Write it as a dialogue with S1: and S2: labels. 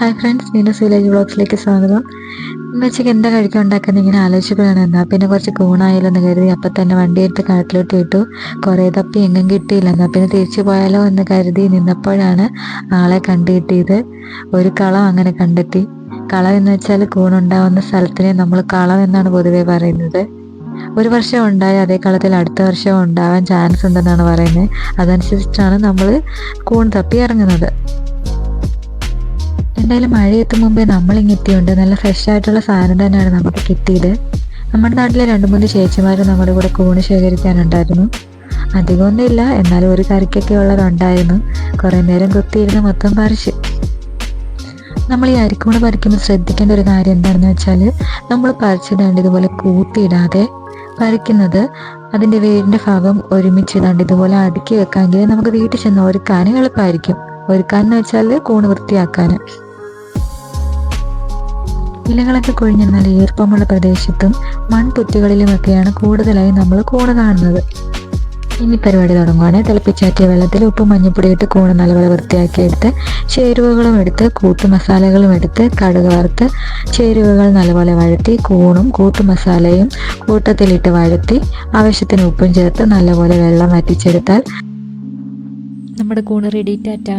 S1: Hi friends Meena's village വ്ളോഗ്സിലേക്ക് സ്വാഗതം. വെച്ചാൽ എന്താ കഴിക്കാൻ ഉണ്ടാക്കുന്നത് ഇങ്ങനെ ആലോചിക്കുകയാണ് എന്നാൽ പിന്നെ കുറച്ച് കൂണായാലോ എന്ന് കരുതി അപ്പം തന്നെ വണ്ടി എടുത്ത് കാട്ടിലോട്ട് ഇട്ടു. കുറേ തപ്പി എങ്ങും കിട്ടിയില്ല. എന്നാൽ പിന്നെ തിരിച്ചു പോയാലോ എന്ന് കരുതി നിന്നപ്പോഴാണ് ആളെ കണ്ടു കിട്ടിയത് ഒരു കളം അങ്ങനെ കണ്ടെത്തി. കളം എന്ന് വെച്ചാൽ കൂണുണ്ടാവുന്ന സ്ഥലത്തിനെ നമ്മൾ കളം എന്നാണ് പൊതുവേ പറയുന്നത്. ഒരു വർഷം ഉണ്ടായ അതേ കളത്തിൽ അടുത്ത വർഷം ഉണ്ടാവാൻ ചാൻസ് ഉണ്ടെന്നാണ് പറയുന്നത്. അതനുസരിച്ചാണ് നമ്മൾ കൂൺ തപ്പി ഇറങ്ങുന്നത്. എന്തായാലും മഴ എത്തും മുമ്പേ നമ്മളിങ്ങ് എത്തിയുണ്ട് നല്ല ഫ്രഷ് ആയിട്ടുള്ള സാധനം തന്നെയാണ് നമുക്ക് കിട്ടിയത്. നമ്മുടെ നാട്ടിലെ രണ്ട് മൂന്ന് ചേച്ചിമാർ നമ്മുടെ കൂടെ കൂണ് ശേഖരിക്കാനുണ്ടായിരുന്നു. അധികമൊന്നുമില്ല എന്നാലും ഒരു കറിക്കൊക്കെ ഉള്ളതുണ്ടായിരുന്നു. കുറേ നേരം കുത്തിയിരുന്ന് മൊത്തം പറിച്ച്. നമ്മൾ ഈ അരിക്കൂണ് പറിക്കുമ്പോൾ ശ്രദ്ധിക്കേണ്ട ഒരു കാര്യം എന്താണെന്ന് വെച്ചാൽ നമ്മൾ പറിച്ചിടാണ്ട് ഇതുപോലെ കൂട്ടിയിടാതെ പറിക്കുന്നത് അതിന്റെ വേരിന്റെ ഭാഗം ഒരുമിച്ച് ഒരുമിച്ചിടാണ്ട് ഇതുപോലെ അടുക്കി വെക്കാമെങ്കിൽ നമുക്ക് വീട്ടിൽ ചെന്ന് ഒരുക്കാൻ എളുപ്പമായിരിക്കും. ഒരുക്കാൻ എന്ന് വെച്ചാൽ കൂണ് വൃത്തിയാക്കാൻ. ഇലകളൊക്കെ കൊഴിഞ്ഞെന്നാൽ ഈർപ്പമുള്ള പ്രദേശത്തും മൺപുറ്റുകളിലുമൊക്കെയാണ് കൂടുതലായി നമ്മൾ കൂണ് കാണുന്നത്. ഇനി പരിപാടി തുടങ്ങുവാണ്. തിളപ്പിച്ചാറ്റിയ വെള്ളത്തിൽ ഉപ്പ് മഞ്ഞപ്പൊടി ഇട്ട് കൂണ് നല്ലപോലെ വൃത്തിയാക്കിയെടുത്ത് ചേരുവകളും എടുത്ത് കൂട്ടു മസാലകളും എടുത്ത് കടുക് വറുത്ത് ചേരുവകൾ നല്ലപോലെ വഴറ്റി കൂണും കൂട്ടു മസാലയും കൂട്ടത്തിലിട്ട് വഴറ്റി ആവശ്യത്തിന് ഉപ്പും ചേർത്ത് നല്ലപോലെ വെള്ളം വറ്റിച്ചെടുത്താൽ നമ്മുടെ കൂണ് റെഡി ടാറ്റ.